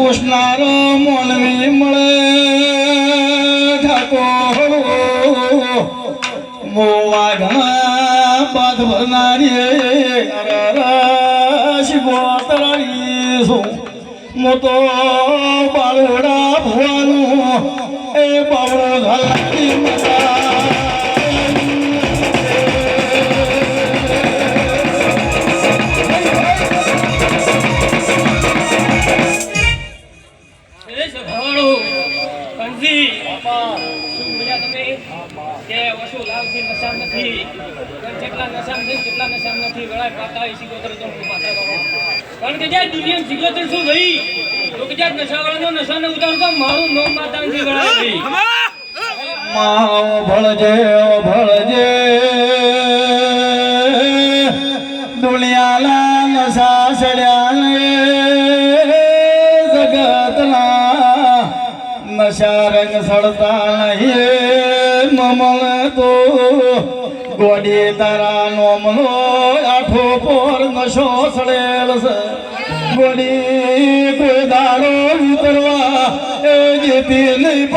પોષનાર મોલવી મળે. ઠાકોર મોવા ઘણા પાથ ભરનારી શિવો તરાણી છું મોતો બાળોડા ભવાનું, એ બાવળો ઘાલી માતા ઓછો લાભ છે, નશા નથી. જેટલા નશા નથી, જેટલા નશા નથી, વળાય પાતા હોય, સિગોતર તો હું શું ભાઈ? તો કે જ્યાં નશાવાળાનો નશાને ઉતારતો મારું નામ ભાઈ. માઓ ભળજે ઓ ભળજે દુનિયાના નશા ચડ્યા નશા રંગ સડતા નહીં મમલ તો ગોડી તારા નોમનો આઠો પોર નશો સડેલ છે. ગોડી કોઈ દારો ઉતરવા એ જીતી નહીં